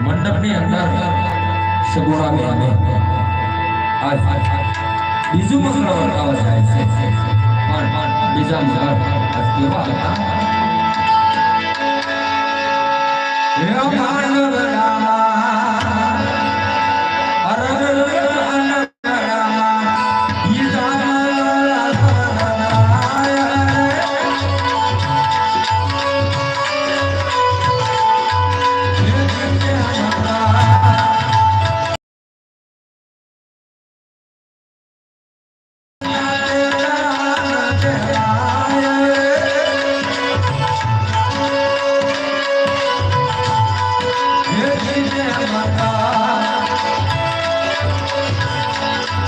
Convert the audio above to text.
મંડપની અંદર સગુણા બેન આજ બીજું મંગળ વર્તાવા જાય છે પણ બીજા મંગળ આજ કેવા હતા હે માનવ રામા हमारा